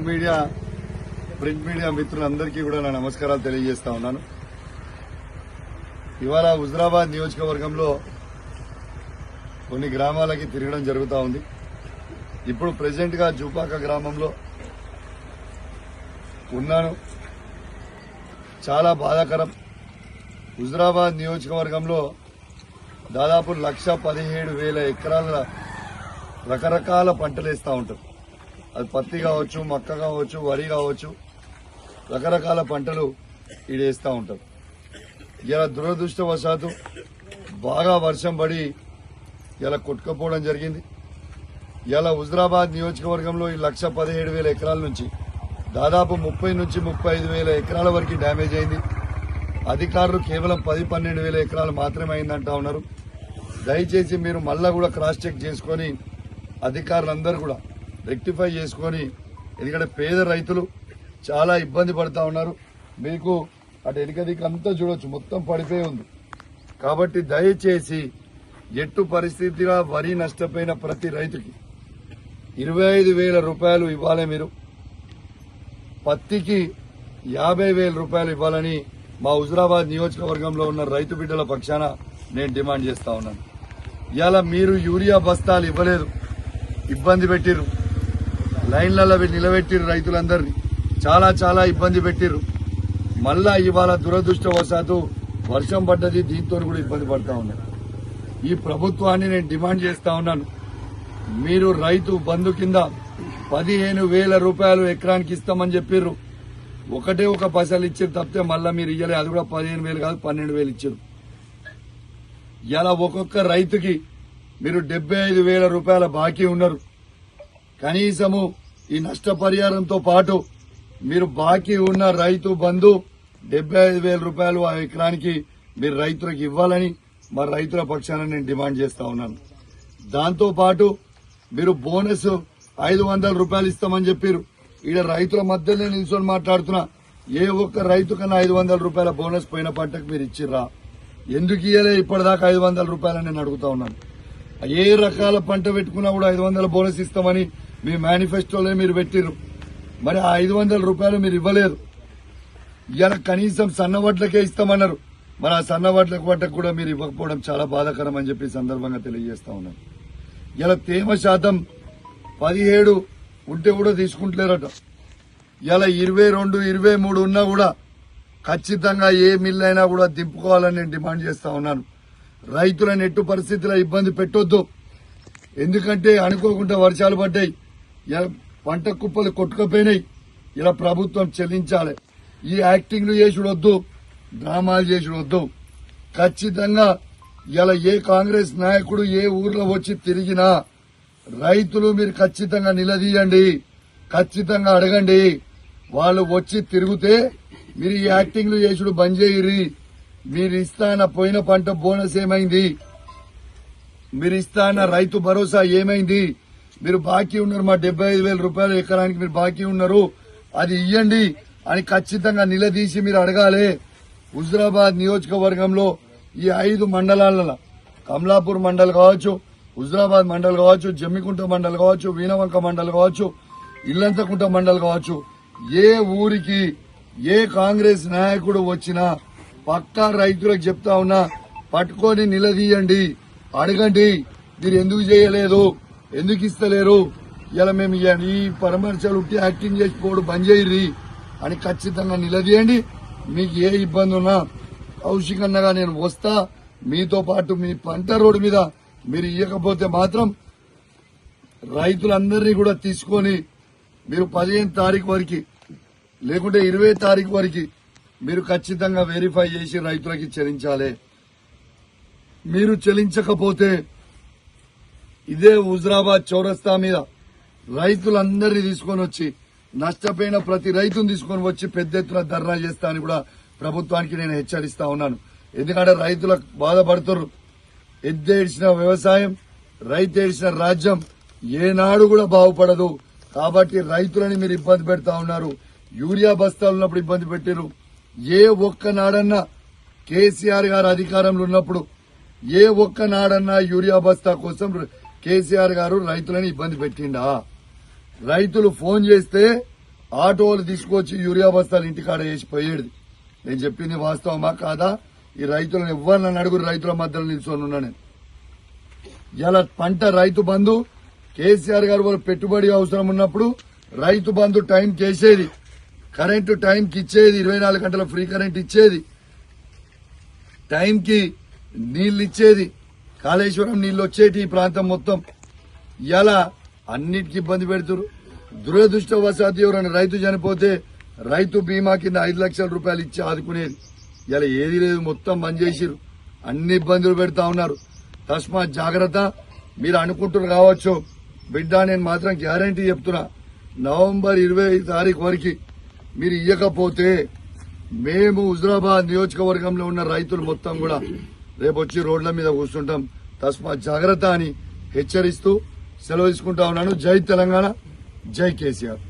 Media print media మిత్రులందరికీ కూడా నా నమస్కారాలు తెలియజేస్తా ఉన్నాను. ఇవాళ హుజరాబాద్ నియోజకవర్గంలో కొన్ని గ్రామాలకి తిరగడం జరుగుతూ ఉంది. ఇప్పుడు ప్రెసెంట్గా జూపాక గ్రామంలో ఉన్నాను. చాలా బాధాకరం. హుజరాబాద్ నియోజకవర్గంలో దాదాపు లక్ష పదిహేడు వేల ఎకరాల రకరకాల పంటలు వేస్తూ ఉంటారు. అది పత్తి కావచ్చు మక్క కావచ్చు వరి కావచ్చు రకరకాల పంటలు ఈడేస్తూ ఉంటారు ఇలా దురదృష్టవశాత్తు బాగా వర్షం పడి ఇలా కొట్టుకపోవడం జరిగింది. ఇలా హుజరాబాద్ నియోజకవర్గంలో ఈ లక్ష పదిహేడు వేల ఎకరాల నుంచి దాదాపు ముప్పై నుంచి ముప్పై ఐదు వేల ఎకరాల వరకు డ్యామేజ్ అయింది. అధికారులు కేవలం పది పన్నెండు వేల ఎకరాలు మాత్రమే అయిందంటా ఉన్నారు. దయచేసి మీరు మళ్ళా కూడా క్రాస్ చెక్ చేసుకొని అధికారులందరూ కూడా రెక్టిఫై చేసుకొని ఎందుకంటే పేద రైతులు చాలా ఇబ్బంది పడతా ఉన్నారు. మీకు అటు ఎనికదికి చూడవచ్చు చూడొచ్చు మొత్తం పడిపోయి ఉంది. కాబట్టి దయచేసి ఎట్టు పరిస్థితిగా వరి నష్టపోయిన ప్రతి రైతుకి ఇరవై ఐదు వేల రూపాయలు ఇవ్వాలి మీరు. పత్తికి యాభై వేల రూపాయలు ఇవ్వాలని మా హుజరాబాద్ నియోజకవర్గంలో ఉన్న రైతు బిడ్డల పక్షాన నేను డిమాండ్ చేస్తా ఉన్నాను. ఇలా మీరు యూరియా బస్తాలు ఇవ్వలేదు. ఇబ్బంది పెట్టిర్రు. లైన్లలో నిలబెట్టిరు రైతులందరినీ. చాలా చాలా ఇబ్బంది పెట్టిర్రు. మళ్ళా ఇవాళ దురదృష్టవశాత్తు వర్షం పడ్డది దీంతో కూడా ఇబ్బంది పడతా ఉన్నారు ఈ ప్రభుత్వాన్ని నేను డిమాండ్ చేస్తా ఉన్నాను. మీరు రైతు బంధు కింద పదిహేను వేల రూపాయలు ఎకరానికి ఇస్తామని చెప్పిర్రు. ఒకటే ఒక పైసలు ఇచ్చారు తప్పితే మళ్ళీ మీరు ఇయ్యలే. అది కూడా పదిహేను వేలు కాదు పన్నెండు వేలు ఇచ్చారు ఇలా ఒక్కొక్క రైతుకి మీరు డెబ్బై ఐదు వేల రూపాయల బాకీ ఉన్నారు. కనీసము ఈ నష్టపరిహారంతో పాటు మీరు బాకీ ఉన్న రైతు బంధు డెబ్బై ఐదు వేల రూపాయలు ఆ ఎకరానికి మీరు రైతులకు ఇవ్వాలని మా రైతుల పక్షాన నేను డిమాండ్ చేస్తా ఉన్నాను. దాంతో పాటు మీరు బోనస్ ఐదు వందల రూపాయలు ఇస్తామని చెప్పారు. ఈడ రైతుల మధ్యలో నిల్చొని మాట్లాడుతున్నా. ఏ ఒక్క రైతు కన్నా ఐదు వందల రూపాయల బోనస్ పోయిన పంటకు మీరు ఇచ్చిర్రా? ఎందుకు ఇయ్యలే ఇప్పటిదాకా ఐదు వందల రూపాయలని నేను అడుగుతా ఉన్నాను. ఏ రకాల పంట పెట్టుకున్నా కూడా ఐదు వందల బోనస్ ఇస్తామని మీ మేనిఫెస్టోలో మీరు పెట్టిర్రు. మరి ఆ ఐదు వందల రూపాయలు మీరు ఇవ్వలేదు. ఇలా కనీసం సన్నవడ్లకే ఇస్తామన్నారు. మరి ఆ సన్నవడ్లకు పంటకు కూడా మీరు ఇవ్వకపోవడం చాలా బాధాకరం అని చెప్పి సందర్భంగా తెలియజేస్తా ఉన్నాను. ఇలా తేమ శాతం పదిహేడు ఉంటే కూడా తీసుకుంటలేరట. ఇలా ఇరవై రెండు ఇరవై మూడు ఉన్నా కూడా ఖచ్చితంగా ఏ మిల్ అయినా కూడా దింపుకోవాలని నేను డిమాండ్ చేస్తా ఉన్నాను. రైతులను ఎట్టు పరిస్థితుల ఇబ్బంది పెట్టొద్దు. ఎందుకంటే అనుకోకుండా వర్షాలు పడ్డాయి. పంట కుప్పలు కొట్టుకుపోయినాయి. ఇలా ప్రభుత్వం చెల్లించాలి. ఈ యాక్టింగ్లు చేసుడు వద్దు డ్రామాలు చేసుడు వద్దు ఖచ్చితంగా ఇలా ఏ కాంగ్రెస్ నాయకుడు ఏ ఊర్లో వచ్చి తిరిగినా రైతులు మీరు ఖచ్చితంగా నిలదీయండి. ఖచ్చితంగా అడగండి. వాళ్ళు వచ్చి తిరిగితే మీరు ఈ యాక్టింగ్లు చేసుడు బంద్ చేయరి మీరు ఇస్తాన పోయిన పంట బోనస్ ఏమైంది? మీరు ఇస్తాన రైతు భరోసా ఏమైంది? మీరు బాకీ ఉన్నారు మా డెబ్బై ఐదు వేల రూపాయలు ఎకరానికి మీరు బాకీ ఉన్నారు. అది ఇయ్యండి అని ఖచ్చితంగా నిలదీసి మీరు అడగాలి. హుజరాబాద్ నియోజకవర్గంలో ఈ ఐదు మండలాలలో కమలాపూర్ మండల్ కావచ్చు హుజరాబాద్ మండల్ కావచ్చు జమ్మికుంట మండల్ కావచ్చు వీణవంక మండల్ కావచ్చు ఇల్లంతకుంట మండల్ కావచ్చు. ఏ ఊరికి ఏ కాంగ్రెస్ నాయకుడు వచ్చినా పక్కా రైతులకు చెప్తా ఉన్నా పట్టుకొని నిలదీయండి. అడగండి. మీరు ఎందుకు చేయలేదు? ఎందుకు ఇస్తలేరు? ఇలా మేము ఈ పరామర్శాలు ఉట్టి యాక్టింగ్ చేసిపోవడం బంద్ చేయరి అని ఖచ్చితంగా నిలదీయండి. మీకు ఏ ఇబ్బంది ఉన్నా కౌశికన్నగా నేను వస్తా. మీతో పాటు మీ పంట రోడ్డు మీద మీరు ఇవ్వకపోతే మాత్రం రైతులందరినీ కూడా తీసుకొని మీరు పదిహేను తారీఖు వరకు లేకుంటే ఇరవై తారీఖు వరకు మీరు ఖచ్చితంగా వెరిఫై చేసి రైతులకి చెల్లించాలి. మీరు చెల్లించకపోతే ఇదే హుజరాబాద్ చౌరస్తా మీద రైతులందరినీ తీసుకొని వచ్చి నష్టపోయిన ప్రతి రైతును తీసుకొని వచ్చి పెద్ద ఎత్తున ధర్నా చేస్తా అని కూడా ప్రభుత్వానికి నేను హెచ్చరిస్తా ఉన్నాను. ఎందుకంటే రైతులకు బాధపడుతున్నారు ఎద్దేడిచిన వ్యవసాయం రైతు ఏడిచిన రాజ్యం ఏనాడు కూడా బాగుపడదు. కాబట్టి రైతులని మీరు ఇబ్బంది పెడతా ఉన్నారు. యూరియా బస్తాలు ఉన్నప్పుడు ఇబ్బంది పెట్టారు ఏ ఒక్క నాడన్నా కేసీఆర్ గారు అధికారంలో ఉన్నప్పుడు ఏ ఒక్క నాడన్నా యూరియా బస్తా కోసం కేసీఆర్ గారు రైతులని ఇబ్బంది పెట్టిండా? రైతులు ఫోన్ చేస్తే ఆటోలు తీసుకొచ్చి యూరియా బస్తాలు ఇంటికాడ వేసి పోయేది. నేను చెప్పింది వాస్తవమా కాదా? ఈ రైతులను ఎవరిని అడుగురు రైతుల మధ్యలో నిల్చొని ఉన్నా నేను. ఇలా పంట రైతు బంధు కేసీఆర్ గారు వాళ్ళు పెట్టుబడి అవసరం ఉన్నప్పుడు రైతు బంధు టైం చేసేది. కరెంటు టైంకి ఇచ్చేది ఇరవై నాలుగు గంటల ఫ్రీ కరెంట్ ఇచ్చేది. టైంకి నీళ్ళు ఇచ్చేది. కాళేశ్వరం నీళ్ళు వచ్చేటి ఈ ప్రాంతం మొత్తం. ఇలా అన్నిటికీ ఇబ్బంది పెడుతురు దురదృష్టవశాత్ ఎవరైనా రైతు చనిపోతే రైతు బీమా కింద ఐదు లక్షల రూపాయలు ఇచ్చి ఆదుకునేది. ఇలా ఏది లేదు మొత్తం బంద్ చేసిరు అన్ని ఇబ్బందులు పెడతా ఉన్నారు. తస్మాత్ జాగ్రత్త. మీరు అనుకుంటున్నారు కావచ్చు. బిడ్డ నేను మాత్రం గ్యారంటీ చెప్తున్నా. నవంబర్ ఇరవై తారీఖు వరకు మీరు ఇయ్యకపోతే మేము హుజరాబాద్ నియోజకవర్గంలో ఉన్న రైతులు మొత్తం కూడా రేపు వచ్చి రోడ్ల మీద కూర్చుంటాం. తస్మా జాగ్రత్త అని హెచ్చరిస్తూ సెలవు తీసుకుంటా ఉన్నాను. జై తెలంగాణ. జై కేసీఆర్.